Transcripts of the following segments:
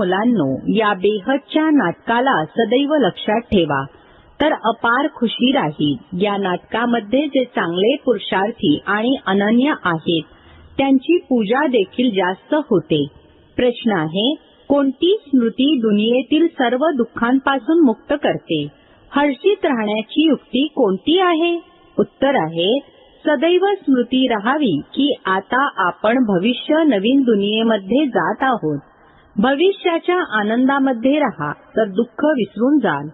मुलांनो या बेहदच्या नाटकाला सदैव लक्षात ठेवा. तर अपार खुशी राहील या नाटकामध्ये जे चांगले पुरुषार्थी आणि अनन्य आहेत त्यांची पूजा देखील जास्त होते. प्रश्न आहे कोणती स्मृती दुनियेतील सर्व दुःखांपासून मुक्त करते? हर्षित राहण्याची युक्ती कोणती आहे? उत्तर आहे सदैव स्मृती राहावी की आता आपण भविष्य नवीन दुनियेमध्ये जात आहोत. भविष्याच्या आनंदामध्ये राहा तर दुःख विसरून जाल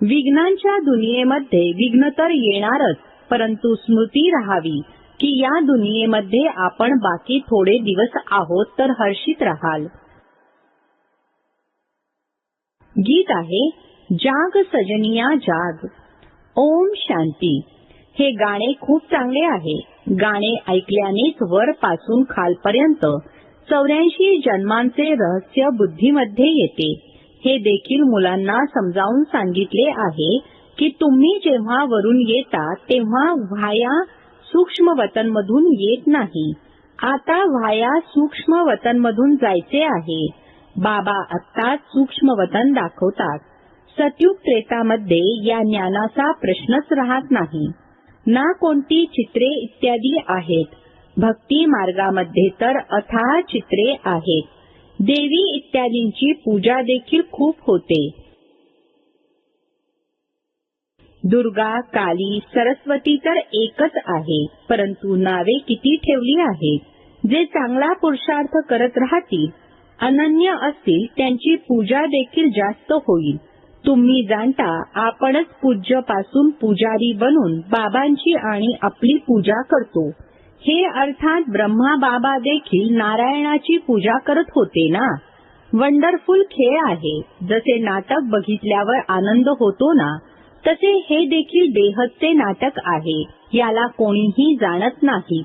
विघ्नांच्या दुनियेमध्ये विघ्न तर येणारच परंतु स्मृती राहावी की या दुनियेमध्ये आपण बाकी थोडे दिवस आहोत तर हर्षित राहाल. गीत आहे जाग सजनिया जाग ओम शांती. हे गाणे खूप चांगले आहे. गाणे ऐकल्यानेच वर पासून खालपर्यंत चौऱ्याऐंशी जन्मांचे रहस्य बुद्धीमध्ये येते. हे देखील मुलांना समजावून सांगितले आहे की तुम्ही जेव्हा वरून येता तेव्हा व्हाया सूक्ष्म वतनमधून येत नाही. आता व्हाया सूक्ष्म वतनमधून जायचे आहे. बाबा आत्ताच सूक्ष्म वतन दाखवतात. सतयुग त्रेतामध्ये या ज्ञानाचा प्रश्नच राहत नाही. ना कोणती चित्रे इत्यादी आहेत. भक्ती मार्गामध्ये तर अथाह चित्रे आहेत. देवी इत्यादींची पूजा देखील खूप होते. दुर्गा काली सरस्वती तर एकच आहे परंतु नावे किती ठेवली आहेत? जे चांगला पुरुषार्थ करत राहतील अनन्य असतील त्यांची पूजा देखील जास्त होईल. तुम्ही जाणता आपणच पूज्यपासून पुजारी बनून बाबांची आणि आपली पूजा करतो. हे अर्थात ब्रह्मा बाबा देखील नारायणाची पूजा करत होते ना? वंडरफुल खेळ आहे. जसे नाटक बघितल्यावर आनंद होतो ना तसे हे देखील देहचे नाटक आहे. याला कोणीही जाणत नाही.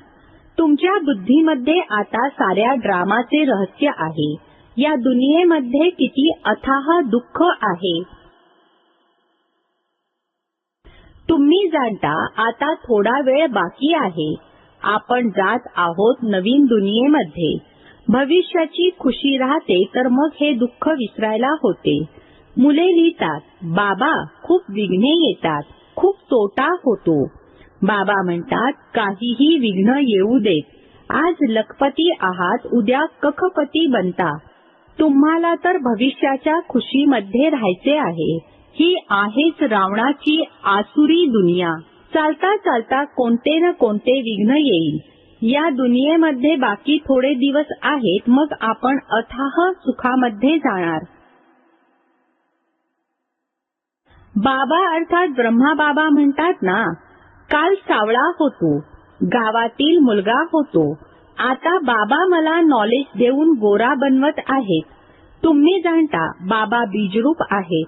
तुमच्या बुद्धीमध्ये आता साऱ्या ड्रामाचे रहस्य आहे. या दुनियेमध्ये किती अथाह दुःख आहे. तुम्ही जाणता आता थोडा वेळ बाकी आहे. आपण जात आहोत नवीन दुनियेमध्ये. भविष्याची खुशी राहते तर मग हे दुःख विसरायला होते. मुले लिहितात बाबा खूप विघ्ने येतात खूप तोटा होतो. बाबा म्हणतात काहीही विघ्न येऊ देत. आज लखपती आहात उद्या कखपती बनता. तुम्हाला तर भविष्याच्या खुशीमध्ये राहायचे आहे. ही आहेच रावणाची आसुरी दुनिया. चालता चालता कोणते न कोणते विघ्न येईल. या दुनियेमध्ये बाकी थोडे दिवस आहेत मग आपण अथाह सुखामध्ये जाणार. बाबा अर्थात ब्रह्मा बाबा म्हणतात ना काल सावळा होतो गावातील मुलगा होतो. आता बाबा मला नॉलेज देऊन गोरा बनवत आहेत. तुम्ही जाणता बाबा बीजरूप आहेत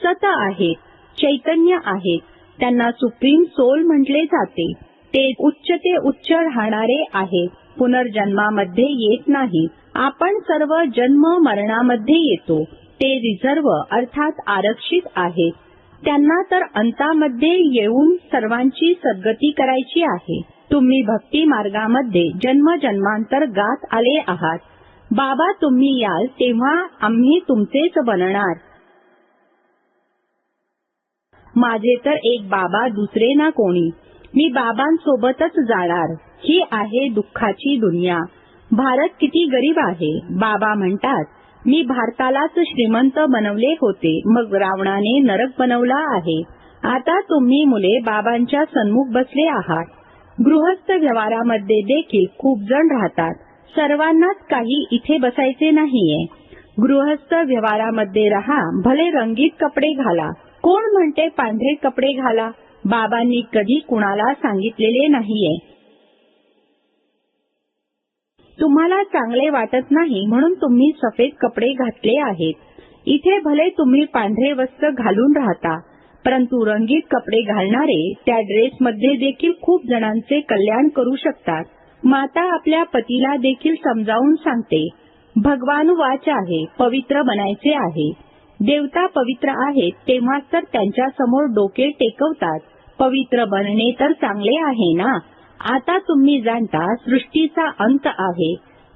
सत आहेत चैतन्य आहेत. त्यांना सुप्रीम सोल म्हटले जाते. ते उच्च ते उच्च राहणारे आहे पुनर्जन्मामध्ये येत नाही. आपण सर्व जन्म मरणामध्ये येतो. ते रिझर्व अर्थात आरक्षित आहेत. त्यांना तर अंतामध्ये येऊन सर्वांची सद्गती करायची आहे. तुम्ही भक्ती मार्गामध्ये जन्म जन्मांतर गात आले आहात. बाबा तुम्ही याल तेव्हा आम्ही तुमचेच बनणार. माझे तर एक बाबा दुसरे ना कोणी. मी बाबांसोबतच जाणार. ही आहे दुःखाची दुनिया. भारत किती गरीब आहे. बाबा म्हणतात मी भारतालाच श्रीमंत बनवले होते मग रावणाने नरक बनवला आहे. आता तुम्ही मुले बाबांच्या सन्मुख बसले आहात. गृहस्थ व्यवहारामध्ये देखील खूप जण राहतात. सर्वांनाच काही इथे बसायचे नाहीये. गृहस्थ व्यवहारामध्ये राहा भले रंगीत कपडे घाला. कोण म्हणते पांढरे कपडे घाला? बाबांनी कधी कुणाला सांगितलेले नाहीये. तुम्हाला चांगले वाटत नाही म्हणून तुम्ही सफेद कपडे घातले आहेत. इथे भले तुम्ही पांढरे वस्त्र घालून राहता परंतु रंगीत कपडे घालणारे त्या ड्रेसमध्ये देखील खूप जणांचे कल्याण करू शकतात. माता आपल्या पतीला देखील समजावून सांगते भगवान वाच आहे पवित्र बनायचे आहे. देवता पवित्र आहेत तेव्हा तर त्यांच्यासमोर डोके टेकवतात. पवित्र बनणे तर चांगले आहे ना? आता तुम्ही जाणता सृष्टीचा अंत आहे.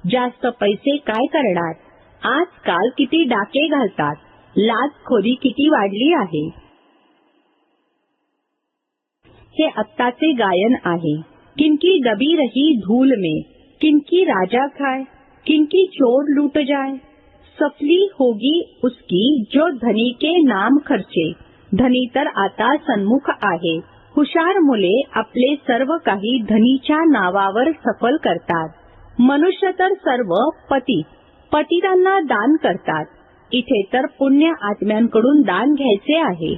जास्त पैसे काय करणार? आजकाल किती डाके घालतात. लाचखोरी किती वाढली आहे. हे आत्ताचे गायन आहे. किनकी दबी रही धूल में किनकी राजा खाय किनकी चोर लूट जाय. सफली होगी उसकी जो धनी के नाम खर्चे। धनी तर आता सन्मुख आहे। हुशार मुले आपले सर्व काही धनीच्या नावावर सफल करतात। मनुष्य तर सर्व पती। पतितांना दान करतात। इथे तर पुण्य आत्म्यांकडून दान घ्यायचे आहे।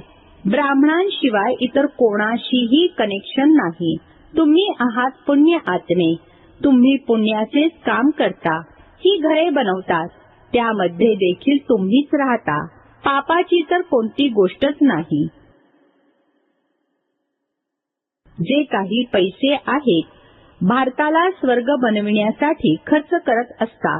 ब्राह्मणांशिवाय इतर कोणाशीही कनेक्शन नाही। तुम्ही आहात पुण्य आत्मे। तुम्ही पुण्याचेच काम करता। ही घरे बनवतात। त्यामध्ये देखील तुम्हीच राहता. पापाची तर कोणती गोष्टच नाही. जे काही पैसे आहेत भारताला स्वर्ग बनविण्यासाठी खर्च करत असता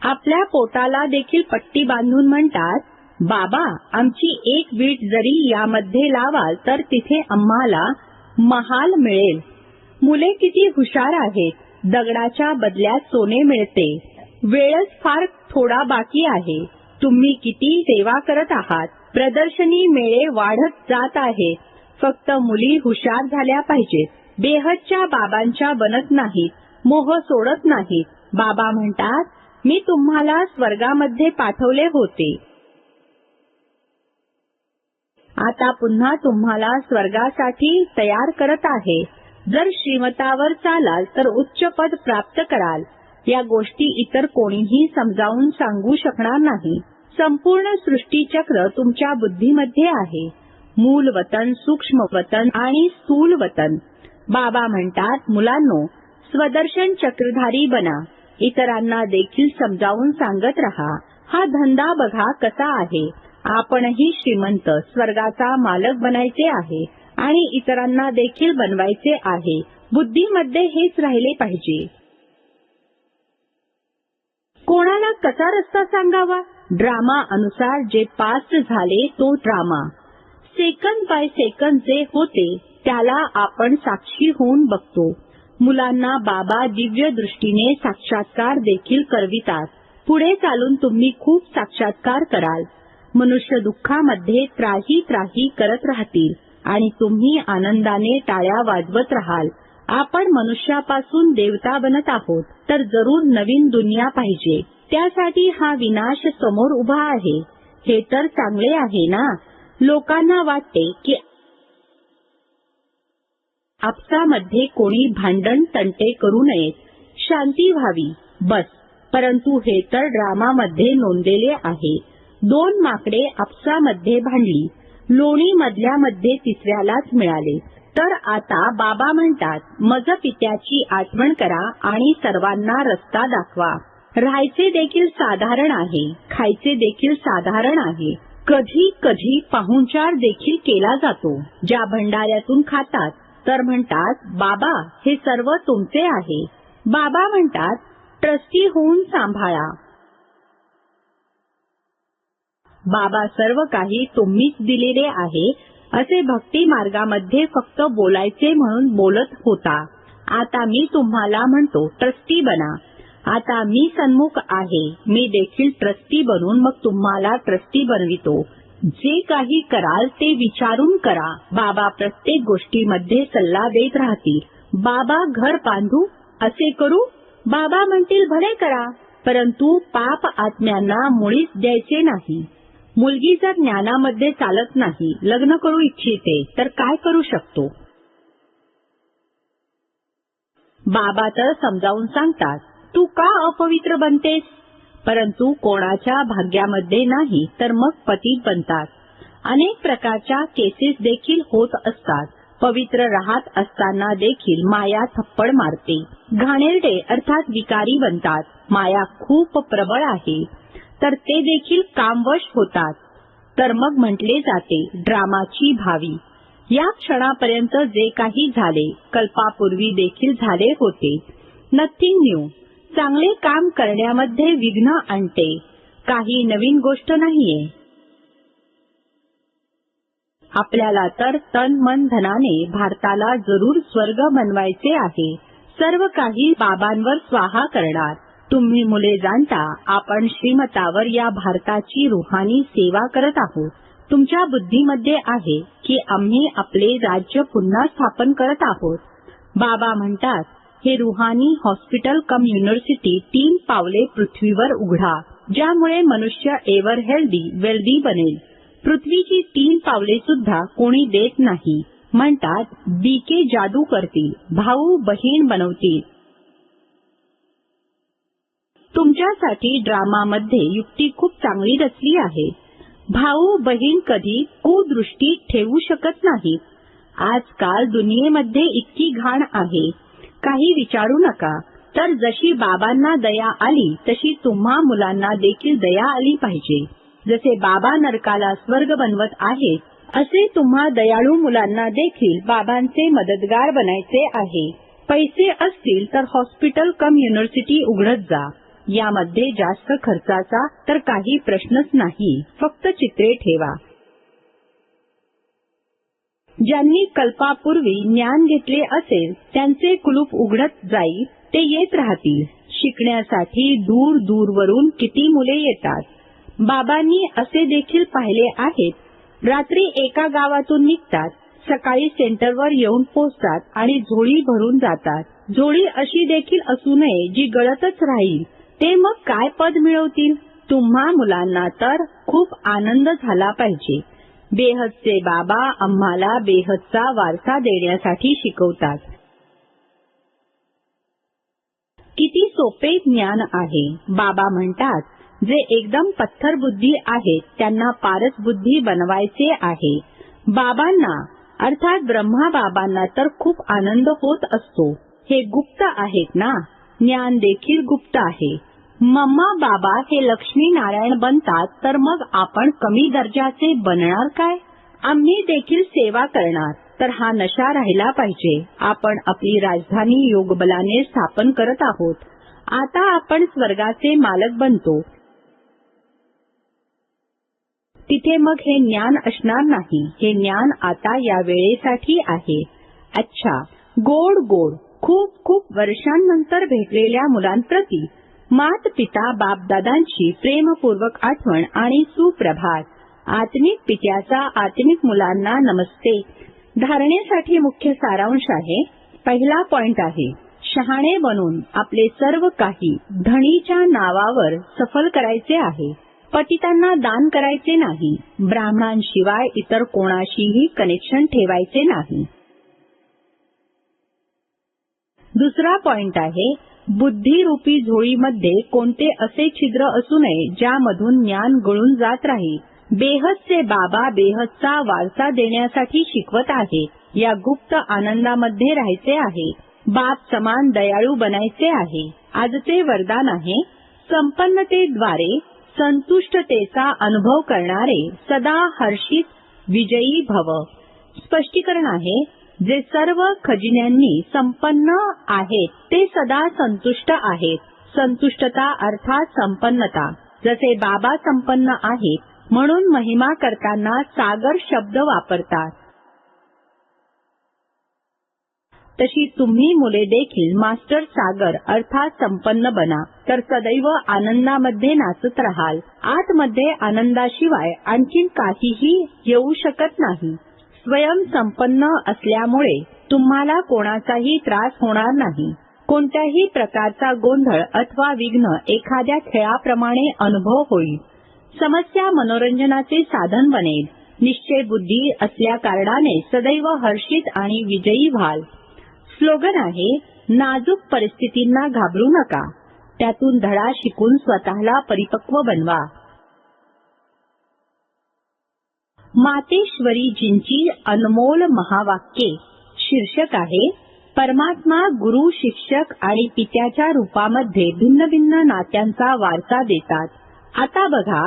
आपल्या पोटाला देखील पट्टी बांधून म्हणतात बाबा आमची एक वीट जरी यामध्ये लावाल तर तिथे आम्हाला महाल मिळेल. मुले किती हुशार आहेत. दगडाच्या बदल्यात सोने मिळते. वेळच फार थोडा बाकी आहे. तुम्ही किती सेवा करत आहात? प्रदर्शनी मेळे वाढत जात आहेत फक्त मुली हुशार झाल्या पाहिजेत. बेहदच्या बाबांच्या बनत नाहीत. मोह सोडत नाहीत. बाबा म्हणतात मी तुम्हाला स्वर्गामध्ये पाठवले होते. आता पुन्हा तुम्हाला स्वर्गासाठी तयार करत आहे. जर श्रीमतावर चालाल तर उच्च पद प्राप्त कराल. या गोष्टी इतर कोणीही समजावून सांगू शकणार नाही. संपूर्ण सृष्टीचक्र तुमच्या बुद्धीमध्ये आहे. मूल वतन सूक्ष्म वतन आणि स्थूल वतन. बाबा म्हणतात मुलांनो स्वदर्शन चक्रधारी बना. इतरांना देखील समजावून सांगत रहा. हा धंदा बघा कसा आहे. आपणही श्रीमंत स्वर्गाचा मालक बनायचे आहे आणि इतरांना देखील बनवायचे आहे. बुद्धीमध्ये हेच राहिले पाहिजे. कोणाला कसा रस्ता सांगावा? ड्रामा अनुसार जे पास्ट झाले तो ड्रामा. सेकंद बाय सेकंद जे होते त्याला आपण साक्षी होऊन बघतो. मुलांना बाबा दिव्य दृष्टीने साक्षात्कार देखील करवितात. पुढे चालून तुम्ही खूप साक्षात्कार कराल. मनुष्य दुःखामध्ये त्राही त्राही करत राहतील आणि तुम्ही आनंदाने टाळ्या वाजवत राहाल. आपण मनुष्यापासून देवता बनत आहोत तर जरूर नवीन दुनिया पाहिजे. त्यासाठी हा विनाश समोर उभा आहे. हे तर चांगले आहे ना? लोकांना वाटते की आपसामध्ये कोणी भांडण तंटे करू नयेत. शांती व्हावी बस. परंतु हे तर ड्रामामध्ये नोंदलेले आहे. दोन माकडे आपसामध्ये भांडली. लोणी मधल्यामध्ये तिसऱ्यालाच मिळाले. तर आता बाबा म्हणतात मज पित्याची आठवण करा आणि सर्वांना रस्ता दाखवा. राहायचे देखील साधारण आहे खायचे देखील साधारण आहे. कधी कधी पाहुणचार देखील केला जातो. ज्या भंडाऱ्यातून खातात तर म्हणतात बाबा हे सर्व तुमचे आहे. बाबा म्हणतात ट्रस्टी होऊन सांभाळा. बाबा सर्व काही तुम्हीच दिलेले आहे असे भक्ती मार्गामध्ये फक्त बोलायचे म्हणून बोलत होता. आता मी तुम्हाला म्हणतो ट्रस्टी बना. आता मी सन्मुख आहे. मी देखील ट्रस्टी बनून मग तुम्हाला ट्रस्टी बनवितो. जे काही कराल ते विचारून करा. बाबा प्रत्येक गोष्टीमध्ये सल्ला देत राहतील. बाबा घर बांधू असे करू? बाबा म्हणतील भले करा. परंतु पाप आत्म्यांना मुळीच द्यायचे नाही. मुलगी जर ज्ञानामध्ये चालत नाही लग्न करू इच्छिते तर काय करू शकतो? बाबा तर समजावून सांगतात तू का अपवित्र बनतेस? परंतु कोणाच्या भाग्यामध्ये नाही तर मग पती बनतात. अनेक प्रकारच्या केसेस देखील होत असतात. पवित्र राहत असताना देखील माया थप्पड मारते. घाणेरडे अर्थात विकारी बनतात. माया खूप प्रबळ आहे. तर ते देखील कामवश होतात. तर मग म्हटले जाते ड्रामाची भावी. या क्षणापर्यंत जे काही झाले कल्पापूर्वी देखील झाले होते. Nothing new. चांगले काम करण्यामध्ये विघ्न आणते. काही नवीन गोष्ट नाहीये. आपल्याला तर तन मन धनाने भारताला जरूर स्वर्ग बनवायचे आहे. सर्व काही बाबांवर स्वाहा करणार. तुम्ही मुले जाणता आपण श्रीमतावर या भारताची रुहानी सेवा करत आहोत. तुमच्या बुद्धीमध्ये आहे की आम्ही आपले राज्य पुन्हा स्थापन करत आहोत. बाबा म्हणतात हे रुहानी हॉस्पिटल कम युनिव्हर्सिटी तीन पावले पृथ्वीवर उघडा ज्यामुळे मनुष्य एव्हर हेल्दी वेल्दी बनेल. पृथ्वीची तीन पावले सुद्धा कोणी देत नाही. म्हणतात बीके जादू करतील भाऊ बहीण बनवतील. तुमच्यासाठी ड्रामामध्ये युक्ती खूप चांगली रचली आहे. भाऊ बहीण कधी कुदृष्टी ठेवू शकत नाही. आजकाल दुनियेमध्ये इतकी घाण आहे. काही विचारू नका. तर जशी बाबांना दया आली तशी तुम्हा मुलांना देखील दया आली पाहिजे. जसे बाबा नरकाला स्वर्ग बनवत आहे असे तुम्हा दयाळू मुलांना देखील बाबांचे मदतगार बनायचे आहे. पैसे असतील तर हॉस्पिटल कम युनिव्हर्सिटी उघडत जा. यामध्ये जास्त खर्चाचा तर काही प्रश्नच नाही. फक्त चित्रे ठेवा. ज्यांनी कल्पापूर्वी ज्ञान घेतले असेल त्यांचे कुलूप उघडत जाईल ते येत राहतील. शिकण्यासाठी दूर दूरवरून किती मुले येतात? बाबांनी असे देखील पाहिले आहेत. रात्री एका गावातून निघतात सकाळी सेंटरवर येऊन पोहोचतात आणि झोळी भरून जातात. झोळी अशी देखील असू नये जी गळतच राहील. ते मग काय पद मिळवतील? तुम्हा मुलांना तर खूप आनंद झाला पाहिजे. बेहदचे बाबा आम्हाला बेहदचा वारसा देण्यासाठी शिकवतात. किती सोपे ज्ञान आहे. बाबा म्हणतात जे एकदम पत्थर बुद्धी आहेत त्यांना पारस बुद्धी बनवायचे आहे. बाबांना अर्थात ब्रह्मा बाबांना तर खूप आनंद होत असतो. हे गुप्त आहेत ना? ज्ञान देखील गुप्त आहे. मम्मा बाबा हे लक्ष्मी नारायण बनतात तर मग आपण कमी दर्जाचे बनणार काय? आम्ही देखील सेवा करणार तर हा नशा राहिला पाहिजे. आपण आपली राजधानी योगबलाने स्थापन करत आहोत. आता आपण स्वर्गाचे मालक बनतो. तिथे मग हे ज्ञान असणार नाही. हे ज्ञान आता या वेळेसाठी आहे. अच्छा गोड गोड. खूप खूप वर्षांनंतर भेटलेल्या मुलांप्रती मात पिता बापदादांची प्रेमपूर्वक आठवण आणि सुप्रभात. आत्मिक पित्याचा आत्मिक मुलांना नमस्ते. धारणेसाठी मुख्य सारांश आहे. पहिला पॉइंट आहे शहाणे बनून आपले सर्व काही धणीच्या नावावर सफल करायचे आहे. पतितांना दान करायचे नाही ब्राह्मणांशिवाय इतर कोणाशीही कनेक्शन ठेवायचे नाही. दुसरा पॉइंट आहे बुद्धिरूपी झोळीमध्ये कोणते असे छिद्र असू नये ज्यामधून ज्ञान गळून जात राहील? बेहदचे बाबा बेहदचा वारसा देण्यासाठी शिकवत आहे. या गुप्त आनंदामध्ये राहायचे आहे. बाप समान दयाळू बनायचे आहे. आजचे वरदान आहे संपन्नतेद्वारे संतुष्टतेचा अनुभव करणारे सदा हर्षित विजयी भव. स्पष्टीकरण आहे जे सर्व खजिन्यांनी संपन्न आहेत ते सदा संतुष्ट आहेत. संतुष्टता अर्थात संपन्नता. जसे बाबा संपन्न आहेत म्हणून महिमा करताना सागर शब्द वापरतात. तशी तुम्ही मुले देखील मास्टर सागर अर्थात संपन्न बना तर सदैव आनंदामध्ये नाचत राहाल. आतमध्ये आनंदाशिवाय आणखी काहीही येऊ शकत नाही. स्वयंसंपन्न असल्यामुळे तुम्हाला कोणाचाही त्रास होणार नाही. कोणत्याही प्रकारचा गोंधळ अथवा विघ्न एखाद्या खेळाप्रमाणे अनुभव होईल. समस्या मनोरंजनाचे साधन बनेल. निश्चय बुद्धी असल्या कारणाने सदैव हर्षित आणि विजयी व्हाल. स्लोगन आहे नाजूक परिस्थितींना घाबरू नका. त्यातून धडा शिकून स्वतःला परिपक्व बनवा. मातेश्वरी जिंची अनमोल महावाक्ये शीर्षक आहे परमात्मा गुरु शिक्षक आणि पित्याच्या रूपामध्ये भिन्न भिन्न नात्यांचा वारसा देतात. आता बघा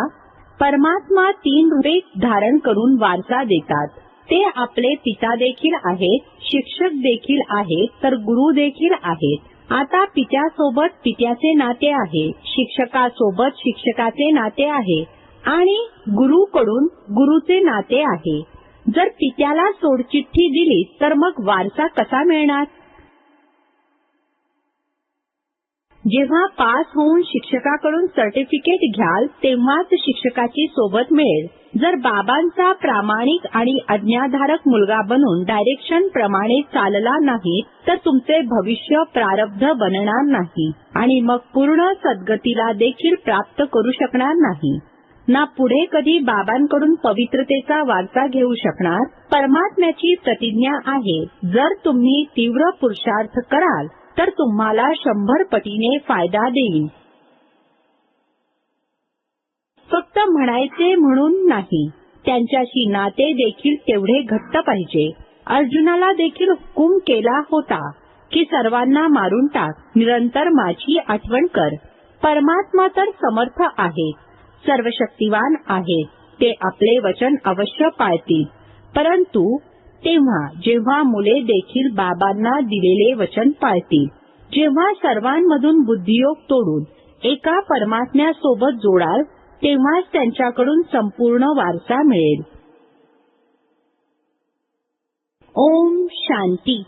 परमात्मा तीन रूपे धारण करून वारसा देतात. ते आपले पिता देखील आहेत शिक्षक देखील आहेत तर गुरु देखील आहेत. आता पित्यासोबत पित्याचे नाते आहे शिक्षकासोबत शिक्षकाचे नाते आहे आणि गुरुकडून गुरुचे नाते आहे. जर पित्याला सोडचिठ्ठी दिली तर मग वारसा कसा मिळणार? जेव्हा पास होऊन शिक्षकाकडून सर्टिफिकेट घ्याल तेव्हाच शिक्षकाची सोबत मिळेल. जर बाबांचा प्रामाणिक आणि आज्ञाधारक मुलगा बनून डायरेक्शन प्रमाणे चालला नाही तर तुमचे भविष्य प्रारब्ध बनणार नाही आणि मग पूर्ण सद्गतीला देखील प्राप्त करू शकणार नाही. ना पुढे कधी बाबांकडून पवित्रतेचा वारसा घेऊ शकणार? परमात्म्याची प्रतिज्ञा आहे जर तुम्ही तीव्र पुरुषार्थ कराल तर तुम्हाला शंभर पटीने फायदा देईल फक्त म्हणायचे म्हणून नाही त्यांच्याशी नाते देखील तेवढे घट्ट पाहिजे. अर्जुनाला देखील हुकूम केला होता की सर्वांना मारून टाक निरंतर माझी आठवण कर. परमात्मा तर समर्थ आहे. सर्वशक्तिवान आहे. ते आपले वचन अवश्य पाळतील. परंतु तेव्हा जेव्हा मुले देखील बाबांना दिलेले वचन पाळतील जेव्हा सर्वांमधून बुद्धियोग तोडून एका परमात्म्यासोबत जोडाल तेव्हाच त्यांच्याकडून संपूर्ण वारसा मिळेल. ओम शांती.